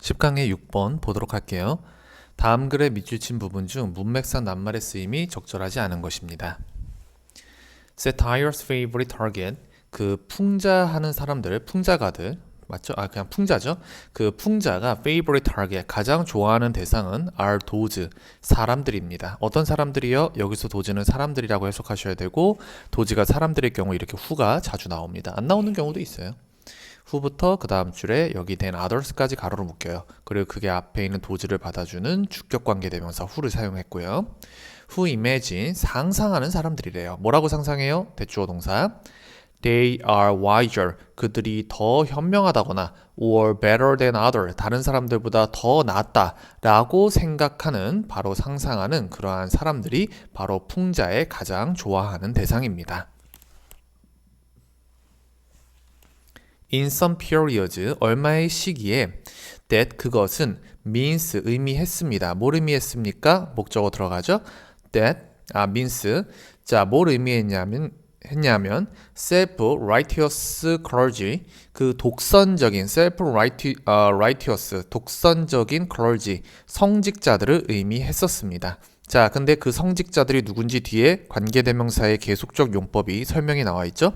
10강의 6번 보도록 할게요. 다음 글의 밑줄친 부분 중 문맥상 낱말의 쓰임이 적절하지 않은 것입니다. Satire's favorite target 그 풍자하는 사람들, 풍자가들 맞죠? 아 그냥 풍자죠. 그 풍자가 favorite target 가장 좋아하는 대상은 are those 사람들입니다. 어떤 사람들이요? 여기서 도지는 사람들이라고 해석하셔야 되고 도지가 사람들일 경우 이렇게 후가 자주 나옵니다. 안 나오는 경우도 있어요. 후부터 그 다음 줄에 여기 된 others까지 가로로 묶여요. 그리고 그게 앞에 있는 도지를 받아주는 주격 관계 대명사 who를 사용했고요. who imagine 상상하는 사람들이래요. 뭐라고 상상해요? 대주어 동사. They are wiser. 그들이 더 현명하다거나 or better than other. 다른 사람들보다 더 낫다. 라고 생각하는 바로 상상하는 그러한 사람들이 바로 풍자의 가장 좋아하는 대상입니다. In some periods 얼마의 시기에 that 그것은 means 의미했습니다. 뭘 의미했습니까? 목적어 들어가죠. that 아 means 자 뭘 의미했냐면 했냐면 self righteous clergy 그 독선적인 self righteous 독선적인 clergy 성직자들을 의미했었습니다. 자, 근데 그 성직자들이 누군지 뒤에 관계대명사의 계속적 용법이 설명이 나와 있죠.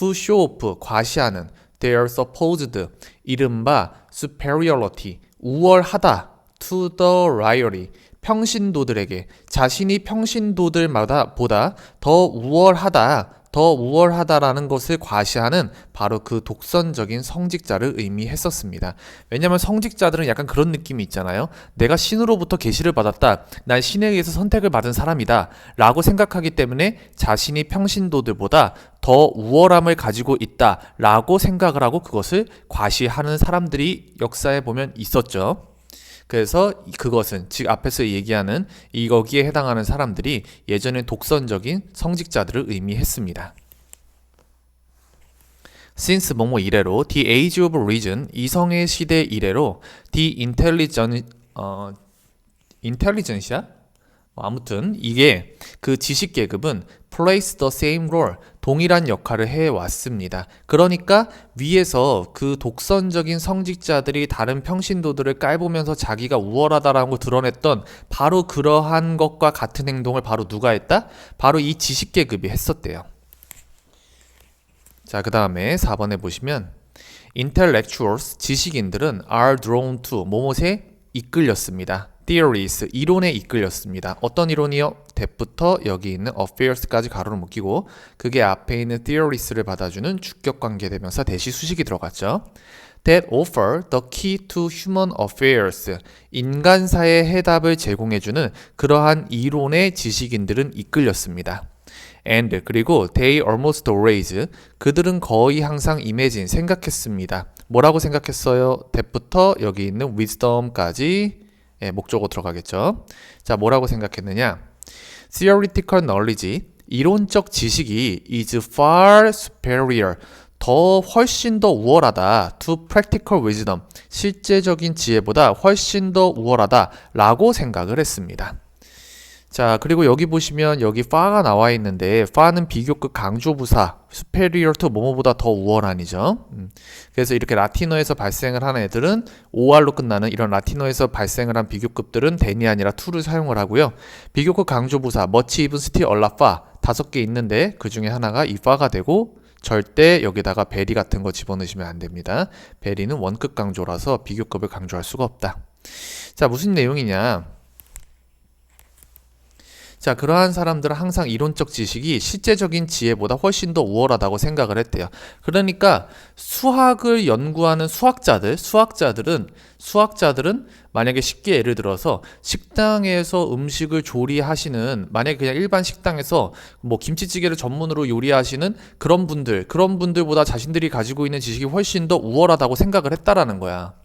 who show off 과시하는 they are supposed 이른바 superiority 우월하다 to the royalty 평신도들에게 자신이 평신도들마다 보다 더 우월하다 더 우월하다라는 것을 과시하는 바로 그 독선적인 성직자를 의미했었습니다. 왜냐하면 성직자들은 약간 그런 느낌이 있잖아요. 내가 신으로부터 계시를 받았다. 난 신에 의해서 선택을 받은 사람이다. 라고 생각하기 때문에 자신이 평신도들보다 더 우월함을 가지고 있다. 라고 생각을 하고 그것을 과시하는 사람들이 역사에 보면 있었죠. 그래서 그것은 즉 앞에서 얘기하는 이 거기에 해당하는 사람들이 예전에 독선적인 성직자들을 의미했습니다. since 뭐뭐 이래로 the age of reason 이성의 시대 이래로 the intelligent 어 intelligence야? 뭐 아무튼 이게 그 지식 계급은 place the same role 동일한 역할을 해 왔습니다. 그러니까 위에서 그 독선적인 성직자들이 다른 평신도들을 깔보면서 자기가 우월하다라는 걸 드러냈던 바로 그러한 것과 같은 행동을 바로 누가 했다? 바로 이 지식 계급이 했었대요. 자, 그다음에 4번에 보시면 intellectuals 지식인들은 are drawn to 뭐뭐에 이끌렸습니다. Theories 이론에 이끌렸습니다. 어떤 이론이요? that부터 여기 있는 affairs까지 가로로 묶이고 그게 앞에 있는 theories를 받아주는 주격 관계 대명사 대시 수식이 들어갔죠. that offer the key to human affairs 인간사의 해답을 제공해주는 그러한 이론의 지식인들은 이끌렸습니다. and 그리고 they almost always 그들은 거의 항상 imagine 생각했습니다. 뭐라고 생각했어요? that부터 여기 있는 wisdom까지 예, 목적어 들어가겠죠. 자, 뭐라고 생각했느냐? theoretical knowledge 이론적 지식이 is far superior 더 훨씬 더 우월하다 to practical wisdom 실제적인 지혜보다 훨씬 더 우월하다 라고 생각을 했습니다. 자, 그리고 여기 보시면 여기 far가 나와 있는데 far는 비교급 강조 부사 superior to 뭐뭐보다 더 우월한이죠. 음. 그래서 이렇게 라틴어에서 발생을 하는 애들은 OR로 끝나는 이런 라틴어에서 발생을 한 비교급들은 then이 아니라 to를 사용을 하고요. 비교급 강조 부사 much, even, still, a lot, far 다섯 개 있는데 그 중에 하나가 이 far가 되고 절대 여기다가 베리 같은 거 집어넣으시면 안 됩니다. 베리는 원급 강조라서 비교급을 강조할 수가 없다. 자, 무슨 내용이냐? 자, 그러한 사람들은 항상 이론적 지식이 실제적인 지혜보다 훨씬 더 우월하다고 생각을 했대요. 그러니까 수학을 연구하는 수학자들, 수학자들은 수학자들은 만약에 쉽게 예를 들어서 식당에서 음식을 조리하시는 만약에 그냥 일반 식당에서 뭐 김치찌개를 전문으로 요리하시는 그런 분들, 그런 분들보다 자신들이 가지고 있는 지식이 훨씬 더 우월하다고 생각을 했다라는 거야.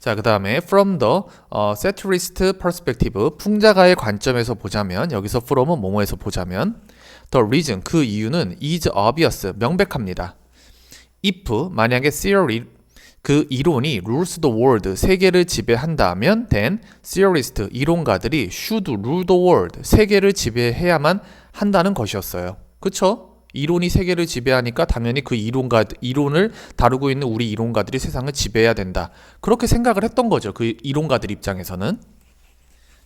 자, 그 다음에 from the 어, satirist perspective 풍자가의 관점에서 보자면 여기서 from은 뭐뭐에서 보자면 the reason 그 이유는 is obvious 명백합니다. if 만약에 theory 그 이론이 rules the world 세계를 지배한다면 then theorist 이론가들이 should rule the world 세계를 지배해야만 한다는 것이었어요. 그쵸? 이론이 세계를 지배하니까 당연히 그 이론가 이론을 다루고 있는 우리 이론가들이 세상을 지배해야 된다. 그렇게 생각을 했던 거죠. 그 이론가들 입장에서는.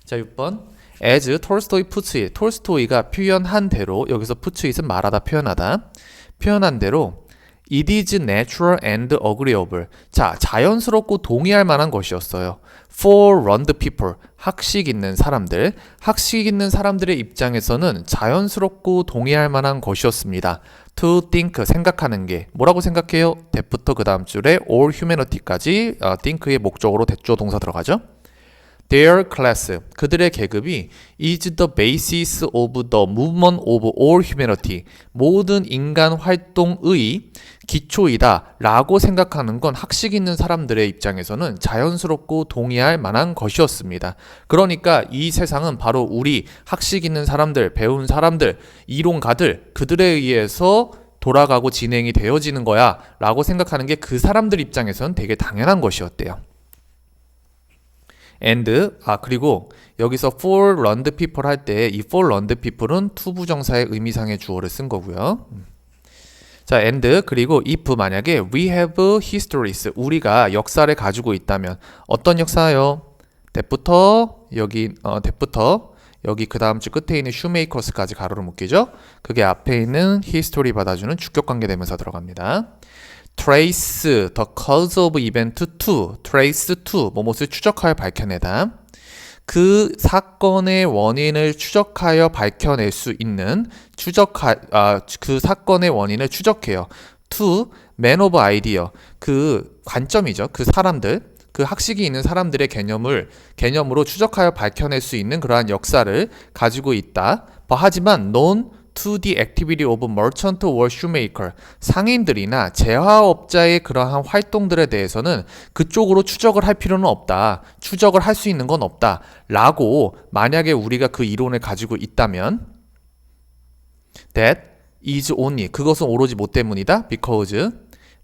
자, 6번. as 톨스토이 it. 톨스토이가 표현한 대로 여기서 it은 말하다 표현하다. 표현한 대로 it is natural and agreeable. 자, 자연스럽고 동의할 만한 것이었어요. for learned people. 학식 있는 사람들. 학식 있는 사람들의 입장에서는 자연스럽고 동의할 만한 것이었습니다. to think 생각하는 게 뭐라고 생각해요? that부터 그 다음 줄에 all humanity까지 어, think의 목적으로 대조 동사 들어가죠. Their class, 그들의 계급이 is the basis of the movement of all humanity. 모든 인간 활동의 기초이다 라고 생각하는 건 학식 있는 사람들의 입장에서는 자연스럽고 동의할 만한 것이었습니다. 그러니까 이 세상은 바로 우리 학식 있는 사람들, 배운 사람들, 이론가들, 그들에 의해서 돌아가고 진행이 되어지는 거야 라고 생각하는 게 그 사람들 입장에서는 되게 당연한 것이었대요. And 아 그리고 여기서 for learned people 할 때 이 for learned people은 투부정사의 의미상의 주어를 쓴 거고요. 자, and 그리고 if 만약에 we have histories 우리가 역사를 가지고 있다면 어떤 역사요? that부터 여기 어 that부터 여기 그 다음 줄 끝에 있는 shoemakers까지 가로로 묶이죠. 그게 앞에 있는 history 받아주는 주격 관계 되면서 들어갑니다. Trace the cause of event to trace to 뭐뭇을 추적하여 밝혀내다. 그 사건의 원인을 추적하여 밝혀낼 수 있는 추적하 아, 그 사건의 원인을 추적해요. To man of idea. 그 관점이죠. 그 사람들 그 학식이 있는 사람들의 개념을 개념으로 추적하여 밝혀낼 수 있는 그러한 역사를 가지고 있다. 하지만 non to the activity of merchant or shoemaker 상인들이나 제화업자의 그러한 활동들에 대해서는 그쪽으로 추적을 할 필요는 없다. 추적을 할 수 있는 건 없다. 라고 만약에 우리가 그 이론을 가지고 있다면 that is only 그것은 오로지 뭐 때문이다? because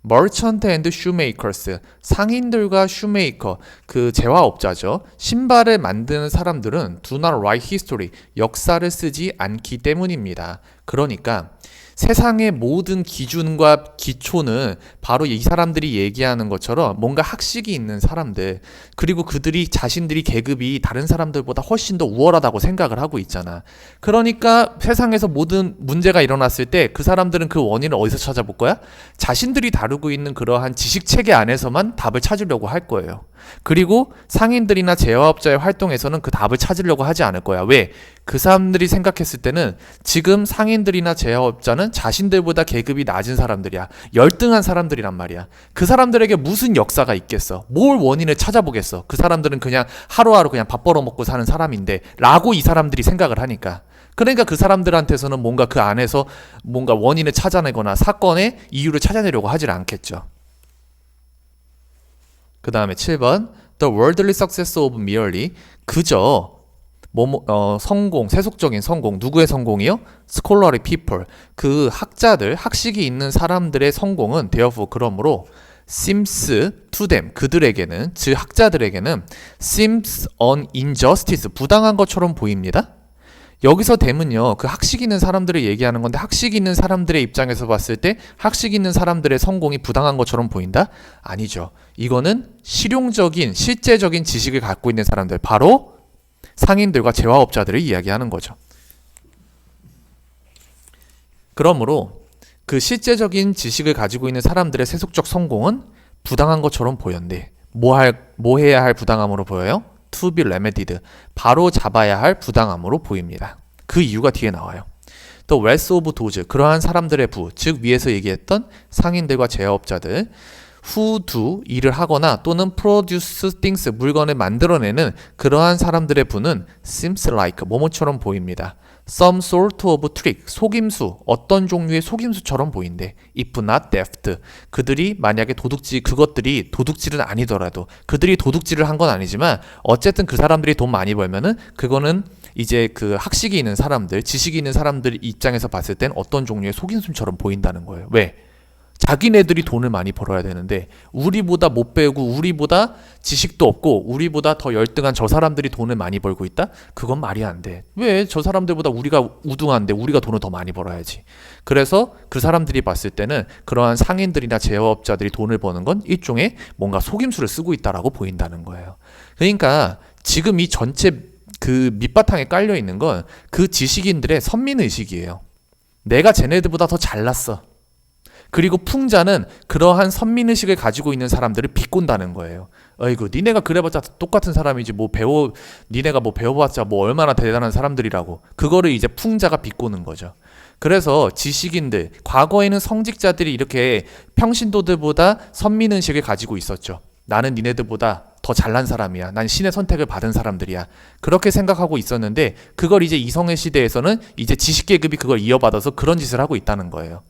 merchant and shoemakers 상인들과 shoemaker 그 제화업자죠 신발을 만드는 사람들은 do not write history 역사를 쓰지 않기 때문입니다 그러니까 세상의 모든 기준과 기초는 바로 이 사람들이 얘기하는 것처럼 뭔가 학식이 있는 사람들 그리고 그들이 자신들이 계급이 다른 사람들보다 훨씬 더 우월하다고 생각을 하고 있잖아. 그러니까 세상에서 모든 문제가 일어났을 때 그 사람들은 그 원인을 어디서 찾아볼 거야? 자신들이 다루고 있는 그러한 지식 체계 안에서만 답을 찾으려고 할 거예요. 그리고 상인들이나 제화업자의 활동에서는 그 답을 찾으려고 하지 않을 거야. 왜? 그 사람들이 생각했을 때는 지금 상인들이나 제화업자는 자신들보다 계급이 낮은 사람들이야. 열등한 사람들이란 말이야. 그 사람들에게 무슨 역사가 있겠어? 뭘 원인을 찾아보겠어? 그 사람들은 그냥 하루하루 그냥 밥 벌어먹고 사는 사람인데 라고 이 사람들이 생각을 하니까. 그러니까 그 사람들한테서는 뭔가 그 안에서 뭔가 원인을 찾아내거나 사건의 이유를 찾아내려고 하질 않겠죠. 그 다음에 7번 The worldly success of merely 그저 뭐, 어, 성공, 세속적인 성공, 누구의 성공이요? scholarly people. 그 학자들, 학식이 있는 사람들의 성공은 therefore 그러므로 seems to them 그들에게는 즉 학자들에게는 seems an injustice 부당한 것처럼 보입니다. 여기서 됨은요, 그 학식 있는 사람들을 얘기하는 건데, 학식 있는 사람들의 입장에서 봤을 때, 학식 있는 사람들의 성공이 부당한 것처럼 보인다? 아니죠. 이거는 실용적인, 실제적인 지식을 갖고 있는 사람들, 바로 상인들과 제화업자들을 이야기하는 거죠. 그러므로 그 실제적인 지식을 가지고 있는 사람들의 세속적 성공은 부당한 것처럼 보였는데, 뭐 할, 뭐 해야 할 부당함으로 보여요? To be remedied 바로 잡아야 할 부당함으로 보입니다. 그 이유가 뒤에 나와요. The wealth of those 그러한 사람들의 부, 즉 위에서 얘기했던 상인들과 제업자들 who do 일을 하거나 또는 produce things 물건을 만들어내는 그러한 사람들의 부는 seems like 뭐뭐처럼 보입니다. some sort of trick 속임수 어떤 종류의 속임수처럼 보인대. if not theft 그들이 만약에 도둑질 그것들이 도둑질은 아니더라도 그들이 도둑질을 한 건 아니지만 어쨌든 그 사람들이 돈 많이 벌면은 그거는 이제 그 학식이 있는 사람들 지식이 있는 사람들 입장에서 봤을 땐 어떤 종류의 속임수처럼 보인다는 거예요. 왜? 자기네들이 돈을 많이 벌어야 되는데 우리보다 못 배우고 우리보다 지식도 없고 우리보다 더 열등한 저 사람들이 돈을 많이 벌고 있다? 그건 말이 안 돼. 왜 저 사람들보다 우리가 우등한데 우리가 돈을 더 많이 벌어야지. 그래서 그 사람들이 봤을 때는 그러한 상인들이나 제어업자들이 돈을 버는 건 일종의 뭔가 속임수를 쓰고 있다라고 보인다는 거예요. 그러니까 지금 이 전체 그 밑바탕에 깔려 있는 건 그 지식인들의 선민 의식이에요. 내가 쟤네들보다 더 잘났어. 그리고 풍자는 그러한 선민의식을 가지고 있는 사람들을 비꼰다는 거예요. 어이구, 니네가 그래봤자 똑같은 사람이지 뭐 배워, 니네가 뭐 배워봤자 뭐 얼마나 대단한 사람들이라고. 그거를 이제 풍자가 비꼬는 거죠. 그래서 지식인들, 과거에는 성직자들이 이렇게 평신도들보다 선민의식을 가지고 있었죠. 나는 니네들보다 더 잘난 사람이야. 난 신의 선택을 받은 사람들이야. 그렇게 생각하고 있었는데 그걸 이제 이성의 시대에서는 이제 지식 계급이 그걸 이어받아서 그런 짓을 하고 있다는 거예요.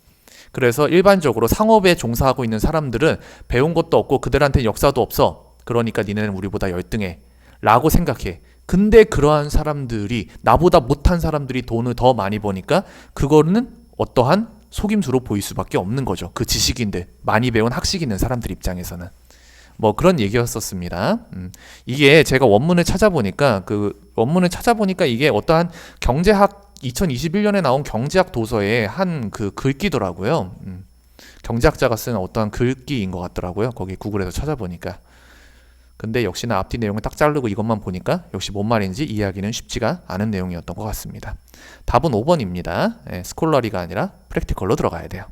그래서 일반적으로 상업에 종사하고 있는 사람들은 배운 것도 없고 그들한테 역사도 없어. 그러니까 니네는 우리보다 열등해. 라고 생각해. 근데 그러한 사람들이 나보다 못한 사람들이 돈을 더 많이 버니까 그거는 어떠한 속임수로 보일 수밖에 없는 거죠. 그 지식인들, 많이 배운 학식 있는 사람들 입장에서는. 뭐 그런 얘기였었습니다. 음, 이게 제가 원문을 찾아보니까 그 원문을 찾아보니까 이게 어떠한 경제학 2021년에 나온 경제학 도서의 한 그 글귀더라고요. 음, 경제학자가 쓴 어떠한 글귀인 것 같더라고요. 거기 구글에서 찾아보니까. 근데 역시나 앞뒤 내용을 딱 자르고 이것만 보니까 역시 뭔 말인지 이해하기는 쉽지가 않은 내용이었던 것 같습니다. 답은 5번입니다. 예, 스콜러리가 아니라 프랙티컬로 들어가야 돼요.